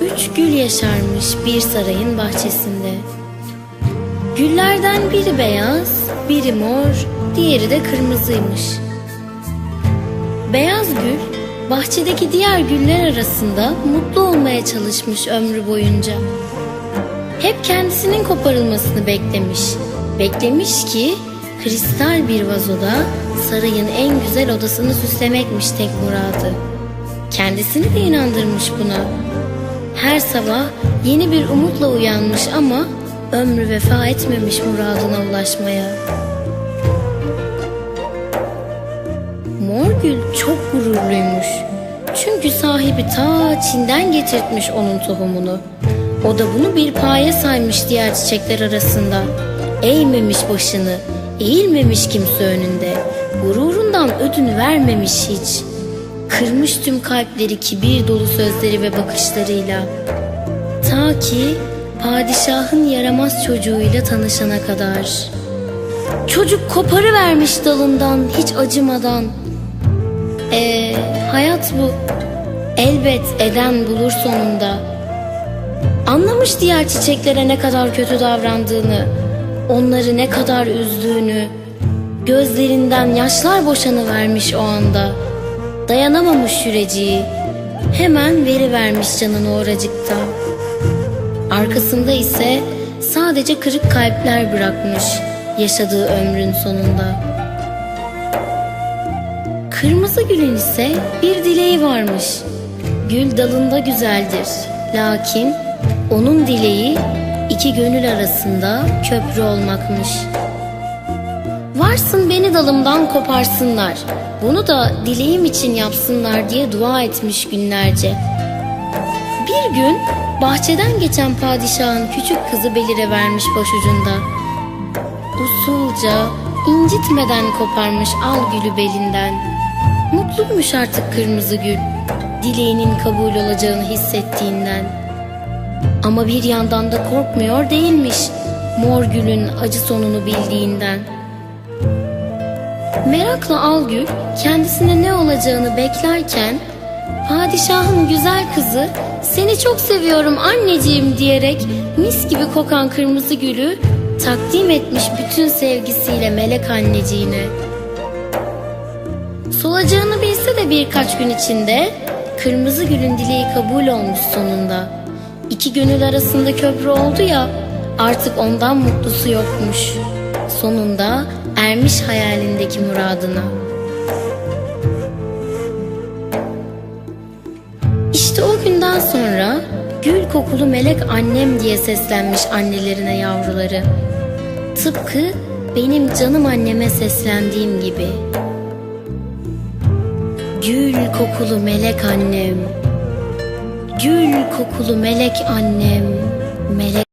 üç gül yaşarmış bir sarayın bahçesinde. Güllerden biri beyaz, biri mor, diğeri de kırmızıymış. Beyaz gül, bahçedeki diğer güller arasında mutlu olmaya çalışmış ömrü boyunca. Hep kendisinin koparılmasını beklemiş. Beklemiş ki kristal bir vazoda sarayın en güzel odasını süslemekmiş tek muradı. Kendisini de inandırmış buna. Her sabah yeni bir umutla uyanmış ama ömrü vefa etmemiş muradına ulaşmaya. Morgül çok gururluymuş. Çünkü sahibi ta Çin'den getirtmiş onun tohumunu. O da bunu bir paye saymış diğer çiçekler arasında. Eğmemiş başını, eğilmemiş kimse önünde. Gururundan ödün vermemiş hiç. Kırmış tüm kalpleri kibir dolu sözleri ve bakışlarıyla. Ta ki padişahın yaramaz çocuğuyla tanışana kadar. Çocuk koparı vermiş dalından hiç acımadan. Ee, hayat bu. Elbet eden bulur sonunda. Anlamış diğer çiçeklere ne kadar kötü davrandığını, onları ne kadar üzdüğünü. Gözlerinden yaşlar boşanıvermiş o anda. Dayanamamış yüreciği. Hemen veri vermiş canını oracıkta. Arkasında ise sadece kırık kalpler bırakmış yaşadığı ömrün sonunda. Kırmızı gülün ise bir dileği varmış. Gül dalında güzeldir. Lakin onun dileği iki gönül arasında köprü olmakmış. Varsın beni dalımdan koparsınlar. Bunu da dileğim için yapsınlar diye dua etmiş günlerce. Bir gün bahçeden geçen padişahın küçük kızı belire vermiş başucunda. Usulca, incitmeden koparmış al gülü belinden. Mutluymuş artık kırmızı gül, dileğinin kabul olacağını hissettiğinden. Ama bir yandan da korkmuyor değilmiş mor gülün acı sonunu bildiğinden. Merakla Algül kendisine ne olacağını beklerken padişahın güzel kızı seni çok seviyorum anneciğim diyerek mis gibi kokan kırmızı gülü takdim etmiş bütün sevgisiyle melek anneciğine. Solacağını bilse de birkaç gün içinde kırmızı gülün dileği kabul olmuş sonunda. İki gönül arasında köprü oldu ya artık ondan mutlusu yokmuş. Sonunda ermiş hayalindeki muradına. İşte o günden sonra gül kokulu melek annem diye seslenmiş annelerine yavruları. Tıpkı benim canım anneme seslendiğim gibi. Gül kokulu melek annem. Gül kokulu melek annem. Melek